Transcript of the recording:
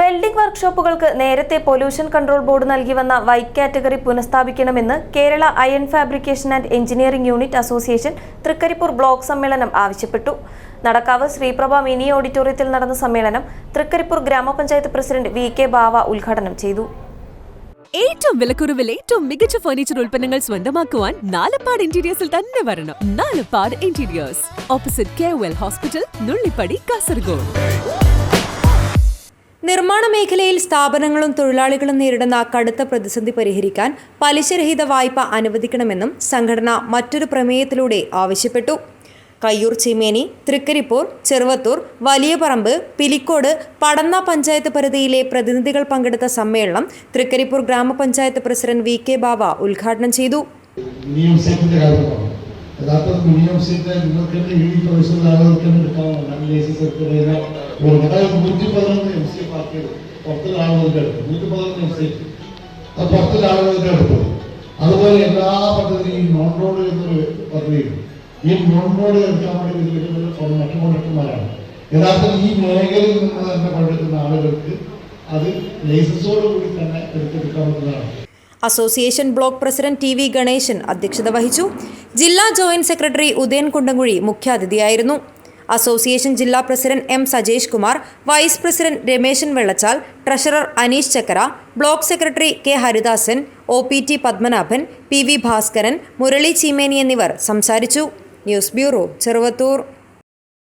Welding വർക്ക്ഷോപ്പുകൾക്ക് നേരത്തെ pollution control board നൽകി വന്ന white category പുനഃസ്ഥാപിക്കണമെന്ന് Kerala iron fabrication and engineering unit association Trikaripur block സമ്മേളനം ആവശ്യപ്പെട്ടു. നടക്കാവ് ശ്രീപ്രഭ മിനി ഓഡിറ്റോറിയത്തിൽ നടന്ന സമ്മേളനം തൃക്കരിപ്പൂർ ഗ്രാമപഞ്ചായത്ത് പ്രസിഡന്റ് വി കെ ബാവ ഉദ്ഘാടനം ചെയ്തു. ഏറ്റവും വിലക്കുറവിൽ ഏറ്റവും മികച്ച ഫർണിച്ചർ ഉൽപ്പന്നങ്ങൾ സ്വന്തമാക്കുവാൻ നാലപ്പാട് ഇന്റീരിയേഴ്സിൽ തന്നെ വരണം. Nalappad interiors opposite K hospital Nullippadi Kasaragod നിർമ്മാണ മേഖലയിൽ സ്ഥാപനങ്ങളും തൊഴിലാളികളും നേരിടുന്ന കടുത്ത പ്രതിസന്ധി പരിഹരിക്കാൻ പലിശരഹിത വായ്പ അനുവദിക്കണമെന്നും സംഘടന മറ്റൊരു പ്രമേയത്തിലൂടെ ആവശ്യപ്പെട്ടു. കയ്യൂർ ചീമേനി തൃക്കരിപ്പൂർ ചെറുവത്തൂർ വലിയപറമ്പ് പിലിക്കോട് പടന്ന പഞ്ചായത്ത് പരിധിയിലെ പ്രതിനിധികൾ പങ്കെടുത്ത സമ്മേളനം തൃക്കരിപ്പൂർ ഗ്രാമപഞ്ചായത്ത് പ്രസിഡന്റ് വി കെ ബാവ ഉദ്ഘാടനം ചെയ്തു. യഥാർത്ഥത്തിൽ മിനിമം നിങ്ങൾക്ക് ഈ പ്രൊഫഷണൽ ആളുകൾക്ക് എടുക്കാവുന്നതാണ് ലൈസൻസ് എടുക്കുന്ന അതായത് നൂറ്റി പതിനൊന്ന് എം സി പാർട്ടിയത് പുറത്തുള്ള ആളുകൾക്ക് എടുക്കും നൂറ്റി പതിനൊന്ന് എം സി. അത് പുറത്തുള്ള ആളുകൾക്ക് എടുക്കും അതുപോലെ എല്ലാ പദ്ധതിയും നോൺ റോഡ് എന്നൊരു പദ്ധതിയുണ്ട്. ഈ നോൺ റോഡ് എടുക്കാൻ വേണ്ടി ഇതിൽ മറ്റു കോണ്ടക്ടർമാരാണ് യഥാർത്ഥത്തിൽ ഈ മേഖലയിൽ നിന്ന് തന്നെ പങ്കെടുക്കുന്ന ആളുകൾക്ക് അത് ലൈസൻസോടുകൂടി തന്നെ എടുത്തെടുക്കാവുന്നതാണ് association block president T V Ganesan അധ്യക്ഷത വഹിച്ചു. ജില്ലാ ജോയിന്റ് സെക്രട്ടറി ഉദയൻ കുണ്ടംകുഴി മുഖ്യാതിഥിയായിരുന്നു. അസോസിയേഷൻ ജില്ലാ president M Sajesh Kumar vice president Rameshan Vellachal treasurer Aneesh Chakkara block secretary K Haridasan O P T Padmanabhan P V Bhaskaran Murali Cheemeni എന്നിവർ സംസാരിച്ചു. News bureau Cheruvathur.